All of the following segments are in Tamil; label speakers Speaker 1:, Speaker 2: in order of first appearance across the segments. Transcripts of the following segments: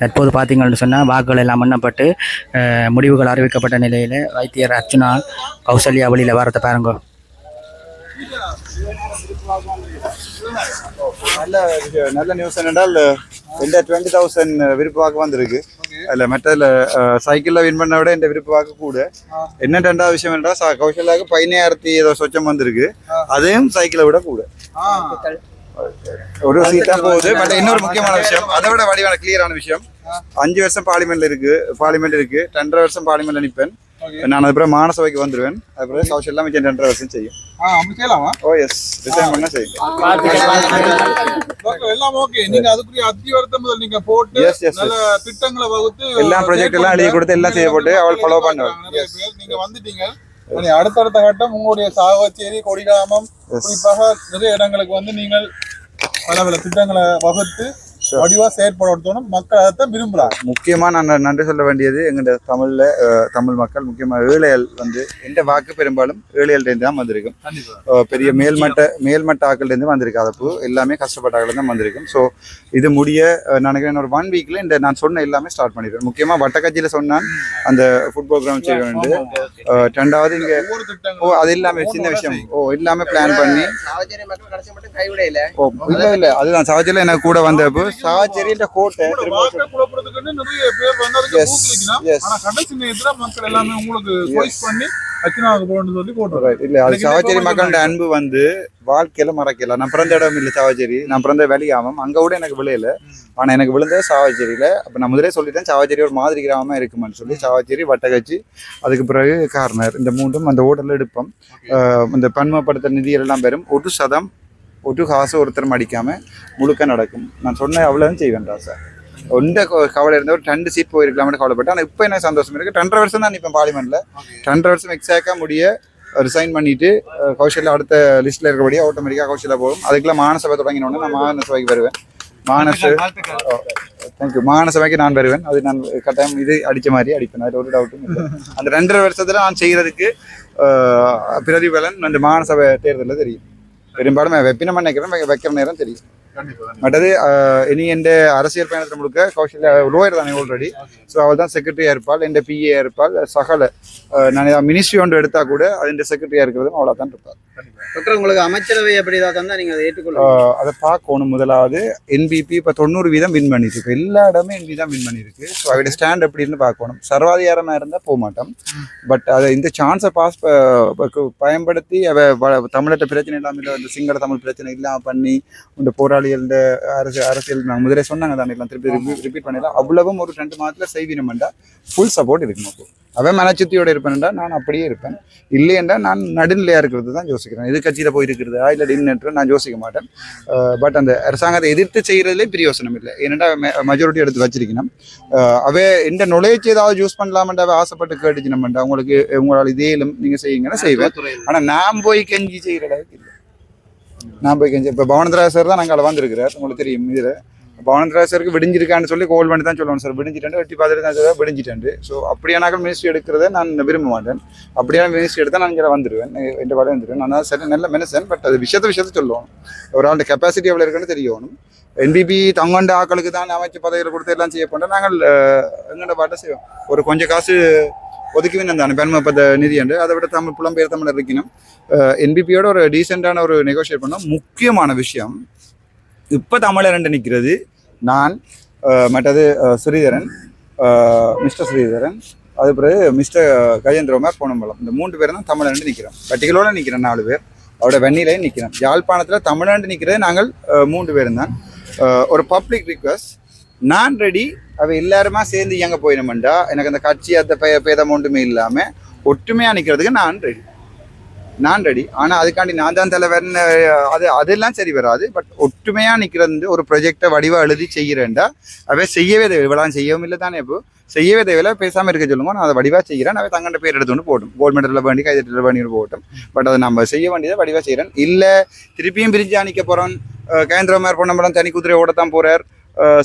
Speaker 1: தற்போது பார்த்தீங்கன்னு சொன்னால் வாக்குகள் எல்லாம் எண்ணப்பட்டு முடிவுகள் அறிவிக்கப்பட்ட நிலையில் வைத்தியர் அர்ச்சுனா கௌசல்யா வழியில் வரத்தை பாருங்க.
Speaker 2: நல்ல. நல்ல நியூஸ் என்னென்றால் இந்த டுவெண்ட்டி தௌசண்ட் விருப்ப வாக்கு வந்திருக்கு. அதுல மற்றதுல சைக்கிள்ல வின் பண்ண விட இந்த விருப்ப வாக்கு கூட. என்ன ரெண்டாவது விஷயம் என்றால் கௌசல்யாவுக்கு பதினாயிரத்தி ஏதோ சொச்சம் வந்திருக்கு. அதையும் சைக்கிளை விட கூட ஒரு சீட்டா போகுது பட் இன்னொரு முக்கியமான விஷயம் அதை விட வடிவான கிளியரான விஷயம். அஞ்சு வருஷம் பார்லிமெண்ட்ல இருக்கு பார்லிமெண்ட் இருக்கு. ரெண்டரை வருஷம் பார்லிமெண்ட்ல நிற்பேன் நான் அதுக்கப்புறம் மானசபைக்கு வந்துருவேன். அதுக்கப்புறம் கௌசல்யா மிச்சம் ரெண்டரை வருஷம் செய்யும். ஓ எஸ் ரிசைன் பண்ண செய்யும்.
Speaker 3: எல்லாம் ஓகே நீங்க அதுக்குரிய அத்திவரத்தை முதல் நீங்க போட்டு
Speaker 2: yes,
Speaker 3: நல்ல திட்டங்களை வகுத்து
Speaker 2: எல்லா ப்ராஜெக்ட் எல்லாம் எழுதி கொடுத்து எல்லாம் செய்யப்பட்டு அவள் ஃபாலோ
Speaker 3: பேர் நீங்க வந்துட்டீங்க. அடுத்தடுத்த கட்டம் உங்களுடைய சாவச்சேரி கொடிகாமம் குறிப்பாக நிறைய இடங்களுக்கு வந்து நீங்கள் பல பல திட்டங்களை வகுத்து வடிவா செயற்படுத்தணும் மக்கள் அதைத்தான் விரும்புறாங்க.
Speaker 2: முக்கியமா நான் நன்றி சொல்ல வேண்டியது எங்கள்ட தமிழ்ல தமிழ் மக்கள் முக்கியமா ஏழைகள் வந்து எந்த வாக்கு பெரும்பாலும் ஏழைகள்டேருந்து தான் வந்திருக்கும். பெரிய மேல்மட்ட மேல்மட்ட ஆக்கள்டேருந்து வந்திருக்கு. அதப்பு எல்லாமே கஷ்டப்பட்ட ஆக்கள் தான் வந்திருக்கும். ஸோ இது முடிய நினைக்கிறேன் ஒரு ஒன் வீக்ல இந்த நான் சொன்ன எல்லாமே ஸ்டார்ட் பண்ணிடுவேன். முக்கியமா வட்டக்கட்சியில சொன்னான் அந்த ஃபுட்பால் கிரவுண்ட் செய்ய அஹ், ரெண்டாவது இங்க ஓ அது இல்லாம சின்ன விஷயம். ஓ எல்லாமே பிளான் பண்ணி. ஓ இல்ல இல்ல. அதுதான். சாவச்சேரியில எனக்கு கூட வந்தப்போ
Speaker 3: போட்டுருக்காங்க
Speaker 2: Right. இல்ல அது சாவச்சேரி மக்களோட அன்பு வந்து வாழ்க்கையில மறக்கல நான் பிறந்த இடம் இல்ல சாவச்சேரி நான் பிறந்த வெளியாமம் அங்க கூட எனக்கு விளையல ஆனா எனக்கு விழுந்தது சாவச்சேரியில அப்ப நான் முதலே சொல்லிட்டேன் சாவச்சேரி ஒரு மாதிரி கிராமமா இருக்குமான்னு சொல்லி சாவச்சேரி வட்டகச்சி அதுக்கு பிறகு கார்னர் இந்த மூன்றும் அந்த ஓட்டல் எடுப்போம் இந்த பன்மப்படுத்த நிதிகள் எல்லாம் பெறும் ஒரு சதம் ஒரு காசு ஒருத்தரும் அடிக்காம முழுக்க நடக்கும் நான் சொன்ன அவ்வளவு செய்வேன் சார் ஒன்ற கவலை இருந்த ஒரு ரெண்டு சீட் போயிருக்கலாம்னு கவலைப்பட்டேன் ஆனால் இப்போ என்ன சந்தோஷம் இருக்கு ரெண்டரை வருஷம் தான் இப்போ பார்லிமெண்ட்ல ரெண்டரை வருஷம் எக்ஸாக்டாக முடிய ரிசைன் பண்ணிட்டு அஹ், கௌசல்யா அடுத்த லிஸ்ட்ல இருக்கபடியே ஆட்டோமேட்டிக்காக கௌசல்யா போகும் அதுக்குள்ள மாநசபை தொடங்கினோடனே நான் மாநசபைக்கு வருவேன் மாநச தேங்க்யூ மாநசபைக்கு நான் வருவேன் அது நான் கட்டாயம் இது அடிச்ச மாதிரி அடிப்பேன் அது ஒரு டவுட்டும் இல்லை அந்த ரெண்டரை வருஷத்துல நான் செய்யறதுக்கு அஹ், பிரதிபலன் அந்த மாநசபை தேர்தலில் தெரியும் பெரும்பாலும் வெப்பினம் நினைக்கிறேன் வைக்கிற நேரம் தெரியும். மற்றது இனி எந்த அரசியல் பயணத்தில் முழுக்க கௌசல்யா லோயர் தானே ஆல்ரெடி ஸோ அவள் தான் செக்ரட்டரியா இருப்பாள் எந்த பிஏ இருப்பாள் சகல. நான் மினிஸ்ட்ரி ஒன்று எடுத்தா கூட அது செக்ரட்டரியா இருக்கிறதும் அவளா தான் இருப்பாள்
Speaker 4: டாக்டர் உங்களுக்கு அமைச்சரவை எப்படி தான் தந்தா நீங்க அதை ஏற்றுக்கொள்ள
Speaker 2: அதை பார்க்கணும் முதலாவது. என்பிபி இப்போ தொண்ணூறு வீதம் வின் பண்ணிட்டு இப்போ எல்லா இடமே என்பி தான் வின் பண்ணியிருக்கு. ஸோ அவருடைய ஸ்டாண்ட் எப்படின்னு பார்க்கணும். சர்வாதிகாரமாக இருந்தால் போக மாட்டோம். பட் அதை இந்த சான்ஸை பாஸ் பயன்படுத்தி அவ தமிழர்ட்ட பிரச்சனை இல்லாமல் இல்லை இந்த சிங்கள தமிழ் பிரச்சனை இல்லாமல் பண்ணி இந்த போராளிகள் இந்த அரசு அரசியல் நாங்கள் முதலே சொன்னாங்க தானே எல்லாம் திருப்பி ரிப்பீட் பண்ணிடலாம். அவ்வளவும் ஒரு ரெண்டு மாதத்தில் செய்வினமெண்டா ஃபுல் சப்போர்ட் இருக்கும் அப்போ அவன் மனச்சுத்தியோட இருப்பேன்டா நான் அப்படியே இருப்பேன். இல்லையென்றா நான் நடுநிலையாக இருக்கிறது தான் யோசிக்கிறேன். எது கட்சியில் போய் இருக்கிறதா இல்லை டின்னு நான் யோசிக்க மாட்டேன். பட் அந்த அரசாங்கத்தை எதிர்த்து செய்கிறதுலே பிரயோசனம் இல்லை. ஏன்னா மெஜாரிட்டி எடுத்து வச்சிருக்கணும். அவ எந்த நுழைச்சி ஏதாவது யூஸ் பண்ணலாமன்ற அவ ஆசைப்பட்டு கேட்டுச்சினமெண்டா உங்களுக்கு உங்களால் இதேலும் நீங்கள் செய்யுங்கன்னா செய்வேன். ஆனால் நான் போய் கெஞ்சி செய்கிற அளவுக்கு நான் போய் கெஞ்சி இப்போ பவனந்திரா சார் தான் நாங்கள் அதில் வந்திருக்கிறார். உங்களுக்கு தெரியும் இதில். பவனந்திரா சாருக்கு விடிஞ்சிருக்கான்னு சொல்லி கோல் பண்ணி தான் சொல்லுவோம் சார் விடிஞ்சிட்டேன் வெட்டி பார்த்துட்டு தான் சார் விடிஞ்சிட்டேன் ஸோ அப்படியானாக்கள் மினிஸ்ட்ரி எடுக்கிறத நான் விரும்ப மாட்டேன். அப்படியான மினிஸ்ட்ரி எடுத்தால் நான் இங்கே வந்துடுவேன் எந்த பாடம் வந்துடுவேன் நான் சரி நல்ல மனுஷன் பட் அது விஷயத்த விஷயத்த சொல்லுவோம் ஒரு ஆண்டு கெப்பாசிட்டி எவ்வளோ இருக்குன்னு தெரியணும். என்பிபி தங்கண்ட ஆக்களுக்கு தான் அமைச்சு பதவியில் கொடுத்து எல்லாம் செய்ய போன்றோம் நாங்கள் எங்கள்ட பாட்டை செய்வோம். ஒரு கொஞ்சம் காசு ஒதுக்கி அந்த பெருமைப்பட்ட நிதி என்று அதை விட தமிழ் புலம்பெயர் தமிழர் இருக்கணும் என்பிபியோட ஒரு டீசெண்டான ஒரு நெகோஷியேட் பண்ணோம் முக்கியமான விஷயம் இப்போ தமிழர் ரெண்டு நிற்கிறது நான் மற்றது ஸ்ரீதரன் மிஸ்டர் ஸ்ரீதரன் அது பிறகு மிஸ்டர் கஜேந்திரகுமார் பொன்னம்பலம் இந்த மூன்று பேரும் தான் தமிழ் ரெண்டு நிற்கிறோம் பட்டிகளோடு நிற்கிறோம் நாலு பேர் அவரோட வெண்ணிலையும் நிற்கிறோம் யாழ்ப்பாணத்தில் தமிழ்நாடு நிற்கிறது நாங்கள் மூன்று பேரும் தான் ஒரு பப்ளிக் ரிக்வஸ்ட் நான் ரெடி அவ எல்லாருமா சேர்ந்து இயங்க போயிடமெண்டா எனக்கு அந்த கட்சி அந்த பே பேதம் ஒன்றுமே இல்லாமல் ஒற்றுமையாக நிற்கிறதுக்கு நான் ரெடி நான் ரெடி ஆனால் அதுக்காண்டி நான் தான் தலைவர்னு அது அதெல்லாம் சரி வராது. பட் ஒற்றுமையாக நிற்கிறது வந்து ஒரு ப்ரொஜெக்டை வடிவாக எழுதி செய்கிறேன்டா. அவை செய்யவே தேவை இவ்வளோ செய்யவும் இல்லை தானே இப்போ. செய்யவே தேவையில்ல பேசாமல் இருக்க சொல்லுங்க. நான் அதை வடிவாக செய்கிறேன். அவை தங்கண்ட பேர் எடுத்துன்னு போட்டும் கோல்டு மெடலில் வேண்டி கைதட்டில் வேண்டி போகட்டும். பட் அதை நம்ம செய்ய வேண்டியதை வடிவாக செய்கிறேன். இல்லை திருப்பியும் பிரிஞ்சு அணிக்க போகிறோம் கேந்திரமார் பொன்னம்பலம் தனி குதிரை ஓடத்தான் போகிறார்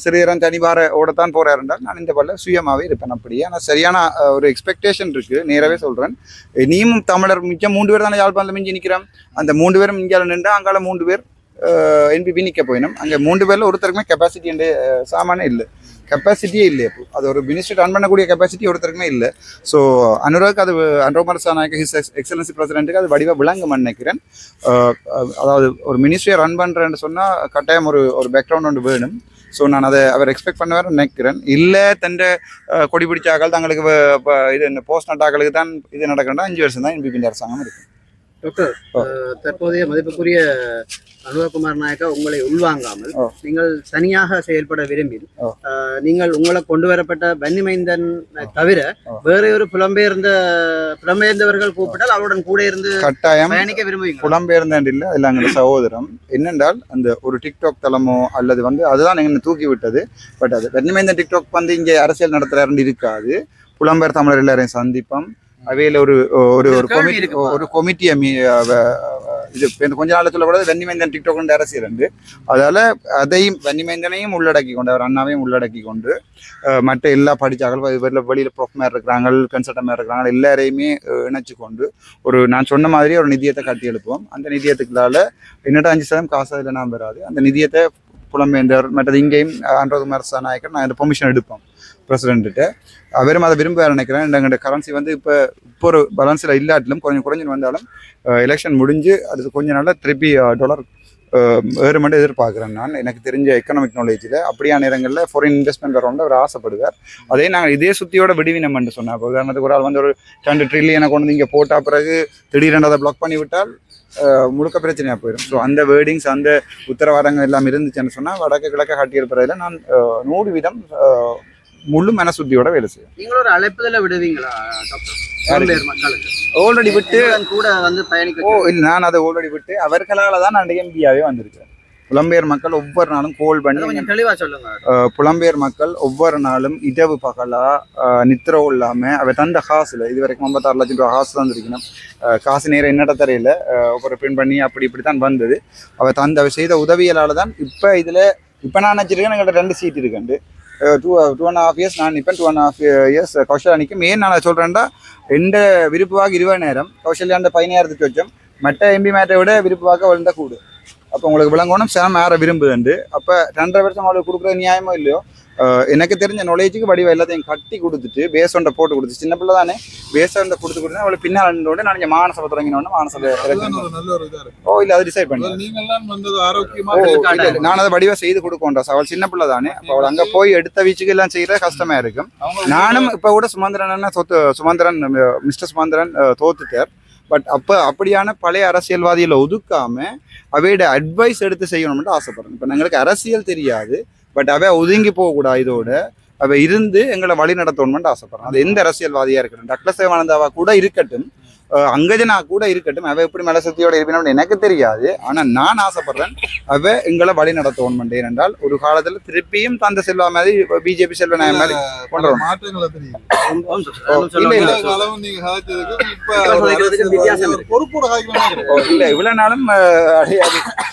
Speaker 2: சிறியரன் தனிவார ஓடத்தான் போகிறார் என்றால் நான் இந்த பல்ல சுயமாகவே இருப்பேன் அப்படியே. ஆனால் சரியான ஒரு எக்ஸ்பெக்டேஷன் இருக்குது நேராகவே சொல்கிறேன் நீயும் தமிழர் மிச்சம் மூன்று பேர் தானே யாழ்ப்பாணத்தில் மிஞ்சி நிற்கிறோம் அந்த மூன்று பேரும் இந்தியாவில் நின்று அங்கால மூன்று பேர் என்பிபி நிற்க போயினோம். அங்கே மூன்று பேரில் ஒருத்தருக்குமே கெப்பாசிட்டி என்ற சாமானே இல்லை. கெப்பாசிட்டியே இல்லை இப்போ அது ஒரு மினிஸ்டர் ரன் பண்ணக்கூடிய கெப்பாசிட்டி ஒருத்தருக்குமே இல்லை. ஸோ அனுராக் அது அனுரோமர் சாநாயக்க ஹிஸ் எக்ஸலன்சி பிரசிடென்ட்டுக்கு அது வடிவ விளங்கும் நினைக்கிறேன். அதாவது ஒரு மினிஸ்ட்ரியை ரன் பண்ணுறேன்னு சொன்னால் கட்டாயம் ஒரு ஒரு பேக்ரவுண்ட் ஒன்று வேணும். ஸோ நான் அதை அவர் எக்ஸ்பெக்ட் பண்ண வேற நினைக்கிறேன். இல்லை தண்டை கொடி பிடிச்சாக்கள் தங்களுக்கு வ- இது போஸ்ட் நட்டாக்களுக்கு தான் இது நடக்கணும்னா அஞ்சு வருஷம் தான் என்பிபி அரசாங்கம் இருக்குது
Speaker 4: டாக்டர் தற்போதைய மதிப்புக்குரிய அனுபவகுமார் நாயக்கா உங்களை உள்வாங்காமல். நீங்கள் தனியாக செயல்பட விரும்பி நீங்கள் உங்களை கொண்டு வரப்பட்ட பன்னிமைந்தன் தவிர. வேற ஒரு புலம்பெயர்ந்த புலம்பெயர்ந்தவர்கள் கூப்பிட்டால் அவருடன் கூட இருந்து
Speaker 2: கட்டாயம்
Speaker 4: பயணிக்க விரும்புவீங்க
Speaker 2: புலம்பெயர்ந்தேன் இல்லை அதில் எங்கள் சகோதரம். என்னென்றால் அந்த ஒரு டிக்டாக் தளமோ அல்லது வந்து அதுதான் எங்களை தூக்கி விட்டது பட் அது வெண்ணிமைந்த டிக்டாக் வந்து இங்கே அரசியல் நடத்துகிறாருன்னு இருக்காது. புலம்பெயர் தமிழர் எல்லாரையும் சந்திப்போம். அவையில் ஒரு ஒரு ஒரு கொமிட்டி. ஒரு கொமிட்டியை மீ இது கொஞ்ச நாளத்துல கூட வெண்ணிமைந்தன் டிக்டாக் அரசியல் உண்டு அதால அதையும் வெண்ணிமைந்தனையும் உள்ளடக்கி கொண்டு அவர் அண்ணாவையும் உள்ளடக்கி கொண்டு மற்ற எல்லா படிச்சாக்கள் வெளியில் வெளியில் ப்ரொஃப் மாதிரி இருக்கிறாங்க கன்சல்டன் மாதிரி இருக்கிறாங்க எல்லாரையுமே இணைச்சு கொண்டு ஒரு நான் சொன்ன மாதிரி ஒரு நிதியத்தை கட்டி எழுப்புவோம். அந்த நிதியத்துக்குள்ளால என்னடா அஞ்சு சதம் காசு அதில் நான் பெறாது. அந்த நிதியத்தை புலம்பெயர்ந்தவர் மற்றது இங்கேயும் அன்றகுமார் நாயக்கர் நான் இந்த பெர்மிஷன் எடுப்போம். பிரசிடென்ட்டு அவரும் அதை விரும்ப நினைக்கிறேன். எங்கள்கிட்ட கரன்சி வந்து இப்போ இப்போ ஒரு பேலன்ஸில் இல்லாட்டிலும் கொஞ்சம் குறைஞ்சு வந்தாலும் எலெக்ஷன் முடிஞ்சு அது கொஞ்ச நாளில் திருப்பி டாலர் ஏறுமெண்ட் எதிர்பார்க்குறேன் நான். எனக்கு தெரிஞ்ச எக்கனாமிக் நாலேஜில் அப்படியான நேரங்களில் ஃபாரின் இன்வெஸ்ட்மெண்ட் வரணும்னு அவர் ஆசைப்படுவார். அதே நாங்கள் இதே சுற்றியோட விடுவினம்னு சொன்னேன் இப்போ உதாரணத்துக்கு ஒரு ஆள் வந்து ஒரு ரெண்டு ட்ரில்லியனை கொண்டு வந்து இங்கே போட்டால் பிறகு திடீரென்று அதை பிளாக் பண்ணி விட்டால் முழுக்க பிரச்சனையாக போயிடும் ஸோ அந்த வேர்டிங்ஸ் அந்த உத்தரவாதங்கள் எல்லாம் இருந்துச்சுன்னு சொன்னால் வடக்கு கிழக்க காட்டியிருப்பதில் நான் நூறு வீதம் முழு மனசுத்தியோட வேலை செய்வேன்
Speaker 4: நீங்கள் ஒரு அழைப்புதல விடுவீங்களா
Speaker 2: ஆல்ரெடி விட்டு
Speaker 4: கூட வந்து பயணிக்க
Speaker 2: ஓ இல்லை நான் அதை ஆல்ரெடி விட்டு அவர்களால் தான் நான் எம்பியாவே வந்திருக்கேன் புலம்பெயர் மக்கள் ஒவ்வொரு நாளும் கோல் பண்ணி
Speaker 4: கொஞ்சம் தெளிவா சொல்லுங்க.
Speaker 2: புலம்பெயர் மக்கள் ஒவ்வொரு நாளும் இரவு பகலா அஹ், நித்திரவு இல்லாமல் அவ தந்த காசுல இது வரைக்கும் ஐம்பத்தாறு லட்சம் ரூபா காசு தந்திருக்கணும். காசு நேரம் என்னட்ட தெரியல ஒவ்வொரு பிரிண்ட் பண்ணி அப்படி இப்படி தான் வந்தது. அவ தந்த அவ செய்த உதவியலால தான் இப்போ இதில் இப்போ நான் நினச்சிருக்கேன் எங்கள்கிட்ட ரெண்டு seat இருக்குண்டு. Two two and half years நான் நிற்பேன் two and half years Kaushalya நிற்கும் ஏன் நான் சொல்கிறேன்டா எந்த விருப்பமாக இருபது நேரம் கௌசல்யாண்ட பதினாயிரத்துக்கு வச்சோம் மற்ற எம்பி மேட்டை விட விருப்பமாக வளர்ந்த கூடு. அப்போ உங்களுக்கு விளங்கணும் சேம் யாரை விரும்புதுண்டு அப்போ ரெண்டரை வருஷம் அவளுக்கு கொடுக்குற நியாயமோ இல்லையோ எனக்கு தெரிஞ்ச நாலேஜுக்கு வடிவ எல்லாத்தையும் கட்டி கொடுத்துட்டு ஒன்றை போட்டு கொடுத்து சின்ன பிள்ளை தானே ஒன்றை கொடுத்து கொடுத்து அவளை பின்னால் நின்று நான் இங்கே மானசபை தொடங்கினோடனே மானசபை ஓ இல்லை அது டிசைட் பண்ணி நான் அதை வடிவா செய்து கொடுக்கோன்றா அவள் சின்ன பிள்ளை தானே அப்போ அவள் அங்கே போய் எடுத்த வீச்சுக்கு எல்லாம் செய்யற கஷ்டமா இருக்கும். நானும் இப்போ கூட சுமந்திரன் தோத்து சுமந்திரன் மிஸ்டர் சுமந்திரன் தோத்துட்டார். பட் அப்போ அப்படியான பழைய அரசியல்வாதிகளை ஒதுக்காம அவையோட அட்வைஸ் எடுத்து செய்யணும்னு ஆசைப்படுறேன் இப்போ எங்களுக்கு அரசியல் தெரியாது பட் அவ ஒதுங்கி போகக்கூடாது இதோட. அவ இருந்து எங்களை வழி நடத்தணும்னு ஆசைப்படுறேன் அது எந்த அரசியல்வாதியாக இருக்கட்டும் டக்ளஸ் சேவானந்தாவா கூட இருக்கட்டும் அங்கஜனா கூட இருக்கட்டும் அவ எப்படி மலசக்தியோட இருப்பினும் எனக்கு தெரியாது. ஆனா நான் ஆசைப்படுறேன் அவ எங்களை வழி நடத்தணும் ஏனென்றால் ஒரு காலத்துல திருப்பியும் தந்த செல்வா மாதிரி பிஜேபி செல்வ நாயர் மாதிரி கொண்டு
Speaker 3: மாற்றங்களை
Speaker 2: இல்ல.
Speaker 3: இவ்வளவு
Speaker 2: நாளும்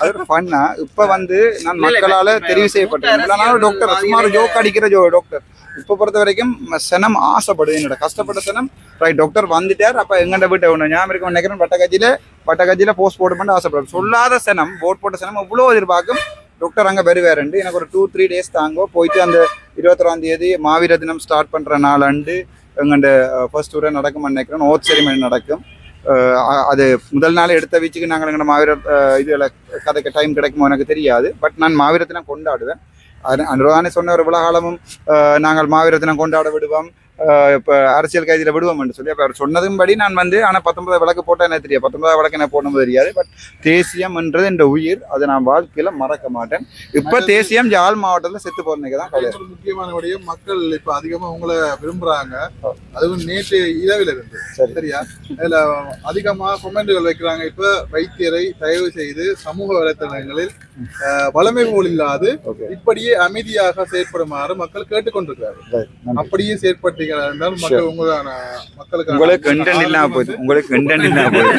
Speaker 2: அது ஃபன்னா இப்ப வந்து நான் மக்களால தெரிவு செய்யப்பட்டேன். இவ்வளவு நாள் டாக்டர் சுமார் ஜோக் அடிக்கிற ஜோ டாக்டர் இப்போ பொறுத்த வரைக்கும் சனம் ஆசைப்படுது என்னோட கஷ்டப்பட்ட சனம். ரைட் டாக்டர் வந்துட்டார் அப்போ எங்கண்ட வீட்டை ஒன்று ஞாபகம் இருக்கும் நினைக்கிறேன் வட்டக்கட்சியில வட்டக்கட்சியில போஸ்ட் போட்டு பண்ணி ஆசைப்படுறேன். சொல்லாத சனம் போட் போட்ட சனம் இவ்வளோ எதிர்பார்க்கும். டாக்டர் அங்கே வருவாருண்டு எனக்கு ஒரு டூ த்ரீ டேஸ் தாங்கோ போயிட்டு அந்த இருபத்தொறாம் தேதி மாவீர தினம் ஸ்டார்ட் பண்ணுற நாள் அண்டு எங்கண்ட ஃபர்ஸ்ட் டூரை நடக்கும் நினைக்கிறேன். ஓத் செரிமனி நடக்கும். அது முதல் நாள் எடுத்த வீச்சுக்கு நாங்கள் எங்கள் மாவீர இதில் கதைக்கு டைம் கிடைக்குமோ எனக்கு தெரியாது. பட் நான் மாவீரத்தினம் கொண்டாடுவேன். அது அனுரானே சொன்ன ஒரு விழாகாலமும் அஹ், நாங்கள் மாவீரத்தினம் கொண்டாட விடுவோம். இப்ப அரசியல் கைதியில் விடுவோம் என்று சொல்லி அப்போ அவர் சொன்னதும்படி நான் வந்து ஆனால் பத்தொன்பது விளக்கு போட்டால் என்ன தெரியாது பத்தொன்பது விளக்கு என்ன போடணும் தெரியாது. பட் தேசியம் என்றது என்ற உயிர் அதை நான் வாழ்க்கையில மறக்க மாட்டேன். இப்போ தேசியம் ஜாழ் மாவட்டத்தில் செத்து போறதுக்கு தான் கவலை
Speaker 3: முக்கியமான விடயம் மக்கள் இப்ப அதிகமா உங்களை விரும்புறாங்க. அதுவும் நேற்று இரவில் இருந்து.
Speaker 2: சரி.
Speaker 3: சரியா? அதுல அதிகமா கொமெண்ட்கள் வைக்கிறாங்க. இப்ப வைத்தியரை தயவு செய்து சமூக வலைத்தளங்களில் வளமை போல் இல்லாது இப்படியே அமைதியாக செயற்படுமாறு மக்கள் கேட்டுக்கொண்டிருக்கிறார்கள். அப்படியே செயற்பட்டீங்க என்றால் மக்கள் உங்களான மக்களுக்கு
Speaker 2: உங்களுக்கு கண்டென்ட் இல்லாம போகுது உங்களுக்கு கண்டென்ட் இல்லாம போகுது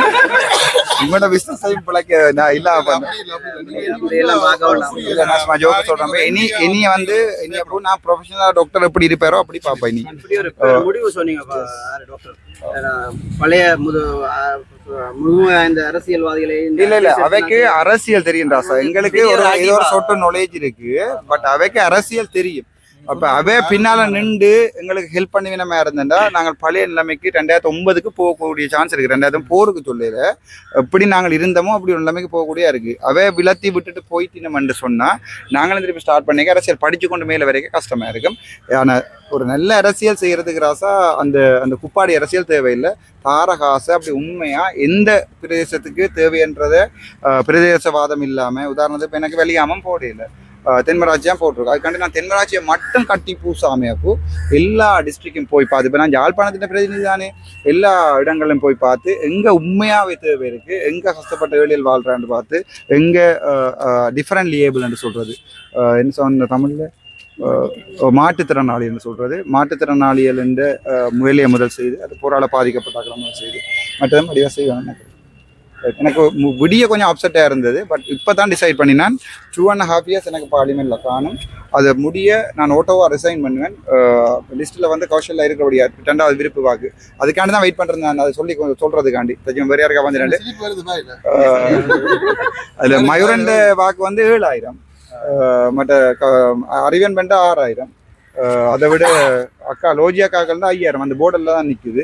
Speaker 2: உங்களோட பிசினஸ் பிழைக்க நான் இல்லாம ஜோக்கு சொல்றேன்? இனி இனி வந்து இனி அப்புறம் நான் ப்ரொஃபஷனல் டாக்டர் எப்படி இருப்பாரோ அப்படி பாப்பேன் இனி.
Speaker 4: முடிவு சொன்னீங்க டாக்டர் பழைய முது இந்த அரசியல்வாதிகளை
Speaker 2: இல்ல இல்ல
Speaker 4: அரசியல்
Speaker 2: அவைக்கு அரசியல் தெரியும் ராசா எங்களுக்கு ஒரு ஏதோ ஒரு சொட்டு நாலேஜ் இருக்கு. பட் அவைக்கு அரசியல் தெரியும். அப்ப அவே பின்னால நின்று எங்களுக்கு ஹெல்ப் பண்ணி நம்ம இருந்தேன்டா நாங்கள் பழைய நிலைமைக்கு ரெண்டாயிரத்தி ஒன்பதுக்கு போகக்கூடிய சான்ஸ் இருக்கு. ரெண்டாயிரத்தி போருக்கு சொல்லல எப்படி நாங்கள் இருந்தோமோ அப்படி ஒரு நிலைமைக்கு போகக்கூடிய இருக்கு. அவே விலத்தி விட்டுட்டு போயிட்டு நம்ம சொன்னா நாங்களும் திருப்பி ஸ்டார்ட் பண்ணிக்க அரசியல் படிச்சு கொண்டு மேல வரைக்கும் கஷ்டமா இருக்கும். ஆனா ஒரு நல்ல அரசியல் செய்யறதுக்கு ராசா அந்த அந்த குப்பாடி அரசியல் தேவையில்லை. தாரகாசு அப்படி உண்மையா எந்த பிரதேசத்துக்கு தேவைன்றத பிரதேசவாதம் இல்லாம உதாரணத்துக்கு இப்ப எனக்கு வெளியாமம் போடையில தென்மராட்சியாக போட்டிருக்கோம் அதுக்காண்டி நான் தென்மராட்சியை மட்டும் கட்டி பூசாமே அப்போ. எல்லா டிஸ்ட்ரிக்டும் போய் பார்த்து இப்போ நான் யாழ்ப்பாணத்தின் பிரதிநிதி தானே. எல்லா இடங்களிலும் போய் பார்த்து எங்கே உண்மையாகவே தேவை இருக்குது எங்கே கஷ்டப்பட்ட வேலையில் வாழ்கிறான்னு பார்த்து எங்கே டிஃப்ரெண்ட் லியேபிள்னு சொல்கிறது என்ன சொன்ன தமிழில்? மாற்றுத்திறனாளி என்று சொல்கிறது மாற்றுத்திறனாளிகள் என்ற வேலையை முதல் செய்து அது போராட பாதிக்கப்பட்டாக்கள் முதல் செய்து மற்றதும் வடிவாக செய்வாங்க எனக்கு விடிய கொஞ்சம் அப்செட்டாக இருந்தது. பட் இப்போ தான் டிசைட் பண்ணினான் டூ அண்ட் ஹாஃப் இயர்ஸ் எனக்கு பார்லிமெண்ட்டில் காணும். அதை முடிய நான் ஓட்டோவாக ரிசைன் பண்ணுவேன். லிஸ்ட்டில் வந்து கௌஷலில் இருக்கிறபடியா ரெண்டாவது விருப்பு வாக்கு. அதுக்காண்டி தான் வெயிட் பண்ணுறேன் நான். அதை சொல்லி கொஞ்சம் சொல்கிறதுக்காண்டி கொஞ்சம் வேறு யாருக்கா வந்து. அதில் மயூரண்ட வாக்கு வந்து ஏழாயிரம். மற்ற அறிவன் பெண்டா ஆறாயிரம். அதை விட அக்கா லோஜி அக்காக்கள் தான் ஐயாயிரம். அந்த போர்டில் தான் நிற்குது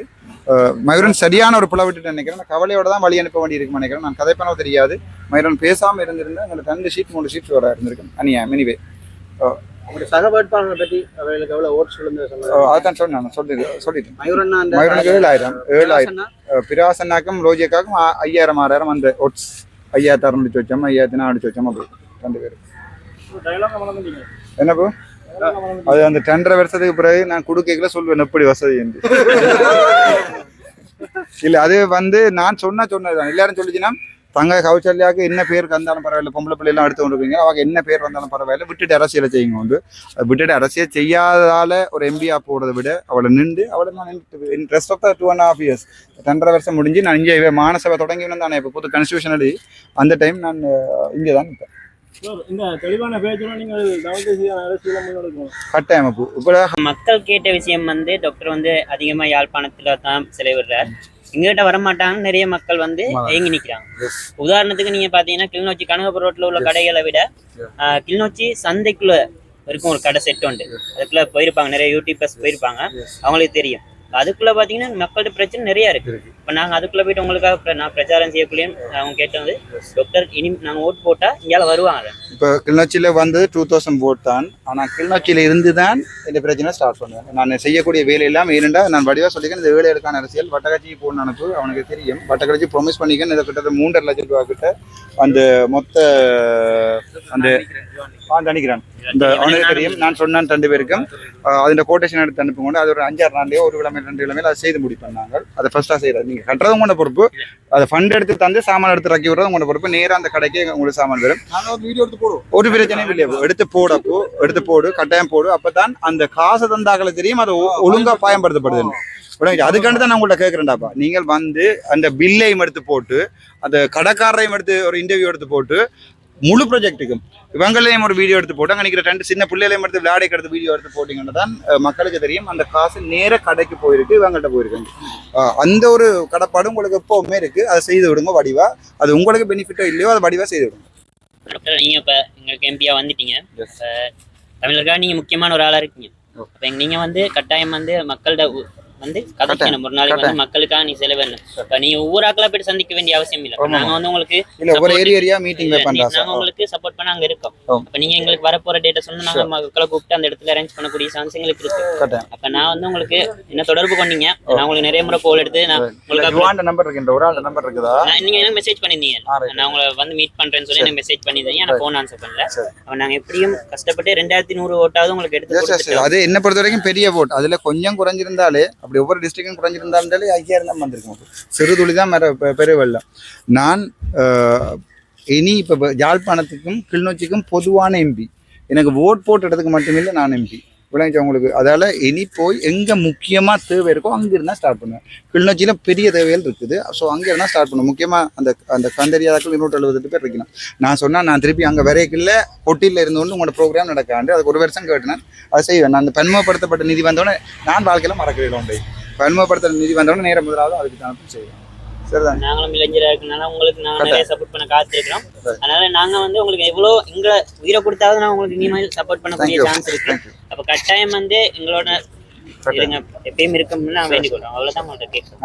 Speaker 2: மயூரன் சரியான ஒரு பிளவு விட்டுட்டு நினைக்கிறேன். நான் கவலையோட தான் வழி அனுப்ப வேண்டி நினைக்கிறேன். நான் கதைப்பனோ தெரியாது. மயூரன் பேசாமல் இருந்திருந்தேன் எங்களுக்கு ரெண்டு ஷீட் மூணு ஷீட் வர இருந்திருக்கும். அனியா மினிவே
Speaker 4: உங்களுடைய சக வேட்பாளர்களை பற்றி அவர்களுக்கு எவ்வளவு ஓட்ஸ் விழுந்து சொல்லுங்க
Speaker 2: அதான் சொன்னேன். நான் சொல்லி சொல்லிட்டேன்.
Speaker 4: மயூரண்ணா அந்த
Speaker 2: மயூரனுக்கு ஏழாயிரம். ஏழாயிரம்.
Speaker 4: பிரகாசண்ணா,
Speaker 2: அஹ் பிராசன்னாக்கும் ரோஜியக்காக்கும் ஐயாயிரம் ஆறாயிரம் அந்த ஒட்ஸ் ஐயாயிரத்தி அறுநூறு வச்சோம் ஐயாயிரத்தி அடிச்சு வச்சோம் அப்படி. ரெண்டு பேரும். என்ன ப்ரோ அது அந்த ரெண்டரை வருஷத்துக்கு பிறகு நான் கொடுக்கல சொல்லுவேன் எப்படி வசதி என்று? இல்ல அது வந்து நான் சொன்னா சொன்னதுதான். எல்லாரும் சொல்லிச்சுன்னா தங்க கௌசல்யாவுக்கு என்ன பேருக்கு வந்தாலும் பரவாயில்ல பொம்பளை பிள்ளை எல்லாம் எடுத்து கொண்டிருக்கீங்க அவங்க என்ன பேர் வந்தாலும் பரவாயில்ல விட்டுட்டு அரசியலை செய்யுங்க வந்து விட்டுட்டு அரசியல் செய்யாததால ஒரு எம்பியா போகிறத விட அவளை நின்று அவளை நான் rest of the two and half years ரெண்டரை வருஷம் முடிஞ்சு நான் இங்கே மானசபை தொடங்கி தானே இப்போ புது கான்ஸ்டியூஷன் அடி அந்த டைம் நான் இங்கே தான் நிற்பேன் கட்டாயம்
Speaker 5: மக்கள் கேட்ட விஷயம் வந்து டாக்டர் வந்து அதிகமா யாழ்ப்பாணத்துல தான் செலவிடுறார். எங்ககிட்ட வரமாட்டாங்கன்னு நிறைய மக்கள் வந்து ஏங்கி நிக்கிறாங்க. உதாரணத்துக்கு நீங்க பாத்தீங்கன்னா கிளிநொச்சி கனகபுரம் ரோட்ல உள்ள கடைகளை விட ஆஹ், கிளிநொச்சி சந்தைக்குள்ள இருக்கும் ஒரு கடை செட் உண்டு. அதுக்குள்ள போயிருப்பாங்க. நிறைய யூடியூபர்ஸ் போயிருப்பாங்க. அவங்களுக்கு தெரியும். அதுக்குள்ள பாத்தீங்கன்னா மக்கள்கிட்ட பிரச்சனை நிறைய இருக்கு. இப்ப நாங்க அதுக்குள்ள போயிட்டு உங்களுக்காக நான் பிரச்சாரம் செய்யக்குள்ளேயும் அவங்க கேட்டது டாக்டர் இனி நாங்க ஓட் போட்டா இங்கால வருவாங்க.
Speaker 2: இப்போ கிளிநொச்சியில் வந்து டூ தௌசண்ட் போட் தான். ஆனால் கிளிநொச்சியில் இருந்து தான் இந்த பிரச்சனை ஸ்டார்ட் பண்ணுவேன். நான் செய்யக்கூடிய வேலையெல்லாம் ஏனெண்டா நான் வடிவாக சொல்லிக்கிறேன் இந்த வேலைகளுக்கான அரசியல். வட்டக்கட்சிக்கு போகணும்னு அனுப்பு அவனுக்கு தெரியும். வட்டக்கட்சி ப்ரொமிஸ் பண்ணிக்கன்னு இதை கிட்ட மூன்றரை லட்சம் ரூபா கிட்ட அந்த மொத்த அந்த ஆ தணிக்கிறான் இந்த அவனுக்கு தெரியும். நான் சொன்னேன் ரெண்டு பேருக்கும். அதில் கோட்டேஷன் எடுத்து அனுப்புங்க அது ஒரு அஞ்சாறு நாள்லயோ ஒரு கிழமை ரெண்டு கிழமையில அதை செய்து முடிப்பாங்க அதை ஃபர்ஸ்ட்டாக செய்யறது. நீங்கள் கட்டுறது உங்களோட பொறுப்பு. அதை ஃபண்ட் எடுத்து தந்து சாமான் எடுத்து இறக்கி விடுறது உங்களோட பொறுப்பு. நேராக அந்த கடைக்கே உங்களுக்கு சாமான் வரும்.
Speaker 3: ஒரு வீடியோ எடுத்து போடுவோம்.
Speaker 2: ஒரு பிரச்சனையும் இல்லையா. எடுத்து போடு அப்போ எடுத்து போடு கட்டாயம் போடு. அப்பதான் அந்த காசு தந்தாக்களை தெரியும். அது ஒ- ஒழுங்கா பயன்படுத்தப்படுது. விளங்குச்சா? அதுக்காண்டி தான் நான் உங்கள்ட்ட கேட்குறேன்டாப்பா. நீங்கள் வந்து அந்த பில்லையும் எடுத்து போட்டு அந்த கடைக்காரரையும் எடுத்து ஒரு இன்டர்வியூ எடுத்து போட்டு முழு ப்ராஜெக்ட்டுக்கும் இவங்களையும் ஒரு வீடியோ எடுத்து போட்டு அங்கே நிற்கிற ரெண்டு சின்ன பிள்ளைகளையும் எடுத்து விளையாடைக்கு எடுத்து வீடியோ எடுத்து போட்டிங்கன்னா தான் மக்களுக்கு தெரியும். அந்த காசு நேர கடைக்கு போயிருக்கு இவங்கள்ட்ட போயிருக்காங்க அந்த ஒரு கடப்பாடு உங்களுக்கு எப்பவுமே இருக்கு. அதை செய்து விடுங்க வடிவா. அது உங்களுக்கு பெனிஃபிட்டோ இல்லையோ அதை வடிவா செய்து விடுங்க.
Speaker 5: டாக்டர் நீங்க இப்ப எங்களுக்கு எம்பியா வந்துட்டீங்க. தமிழருக்காக நீங்க முக்கியமான ஒரு ஆளா இருக்கீங்க. அப்ப எங்க- நீங்க வந்து கட்டாயம் வந்து மக்கள்கிட்ட வந்து கதைக்கணும் ஒரு நாளைக்கு வந்து மக்களுக்காக நீ செலவிடணும் இப்ப நீங்க ஒவ்வொரு ஆக்களா போயிட்டு சந்திக்க வேண்டிய அவசியம் இல்லை. நாங்க வந்து உங்களுக்கு
Speaker 2: ஒவ்வொரு ஏரியா மீட்டிங்
Speaker 5: நீ- நாங்க உங்களுக்கு சப்போர்ட் பண்ண அங்க இருக்கோம். அப்ப நீங்க எங்களுக்கு வரப்போற டேட்டை சொன்னா நாங்க மக்களை கூப்பிட்டு அந்த இடத்துல அரேஞ்ச் பண்ணக்கூடிய சான்ஸ் எங்களுக்கு இருக்கு. அப்ப நான் வந்து உங்களுக்கு என்ன தொடர்பு பண்ணீங்க நான் உங்களுக்கு நிறைய முறை கோல் எடுத்து நான் உங்களுக்கு
Speaker 2: நம்பர் இருக்கு ஒரு ஆள் நம்பர் இருக்குதா?
Speaker 5: நீங்க எனக்கு மெசேஜ் பண்ணிருந்தீங்க. நான் உங்களை வந்து மீட் பண்றேன்னு சொல்லி எனக்கு மெசேஜ் பண்ணிருந்தீங்க. நான் ஃபோன் ஆன்சர் பண்ணல. அப்ப நாங்க எப்படியும் கஷ்டப்பட்டு ரெண்டாயிரத்தி நூறு ஓட்டாவது உங்களுக்கு எடுத்து.
Speaker 2: அது என்ன பொறுத்த வரைக்கும் பெரிய ஓட் அதுல கொஞ்சம் குறைஞ்சிருந்தாலே அப்படி ஒவ்வொரு டிஸ்ட்ரிக்டும் குறைஞ்சிருந்தாலே ஐயாயிரம் தான் வந்திருக்கும் சிறு துளி தான் மேற பெரிய வெள்ளம். நான் இனி இப்போ யாழ்ப்பாணத்துக்கும் கிளிநொச்சிக்கும் பொதுவான எம்பி எனக்கு ஓட் போட்ட இடத்துக்கு மட்டுமில்லை நான் எம்பி விளங்கிச்சு உங்களுக்கு அதால் இனி போய் எங்கே முக்கியமாக தேவை இருக்கோ அங்கே இருந்தால் ஸ்டார்ட் பண்ணுவேன். கிளிநொச்சியில் பெரிய தேவைகள் இருக்குது. ஸோ அங்கே இருந்தால் ஸ்டார்ட் பண்ணுவேன். முக்கியமாக அந்த அந்த கந்தரியாக்கள் இருநூற்றி எழுபத்தெட்டு பேர் இருக்கணும். நான் சொன்னால் நான் திருப்பி அங்கே வரைக்குள்ள கொட்டியில் இருந்து ஒன்று உங்களோட ப்ரோக்ராம் நடக்காண்டு அதுக்கு ஒரு வருஷம் கேட்டேன் அதை செய்வேன். நான் அந்த பன்மப்படுத்தப்பட்ட நிதி வந்தோடனே நான் வாழ்க்கையில் மறக்கிறேன் உண்டு பன்மப்படுத்த நிதி வந்தோடனே நேரம் முதலாவது அதுக்கு தான் செய்வேன். சரிதான்.
Speaker 5: நாங்களும் இளைஞரா இருக்கனால உங்களுக்கு நாங்க நிறைய சப்போர்ட் பண்ண காத்திருக்கிறோம். அதனால நாங்க வந்து உங்களுக்கு எவ்வளவு எங்களை உயிரை கொடுத்தாவது நான் உங்களுக்கு இனிமேல் சப்போர்ட் பண்ணக்கூடிய. சான்ஸ் இருக்கு. அப்ப கட்டாயம் வந்து எங்களோட இருங்க. எப்பயும் இருக்கும்னு நான் வேண்டிக் கொள்றோம் அவ்வளவுதான் உங்கள்ட்ட கேட்கறேன்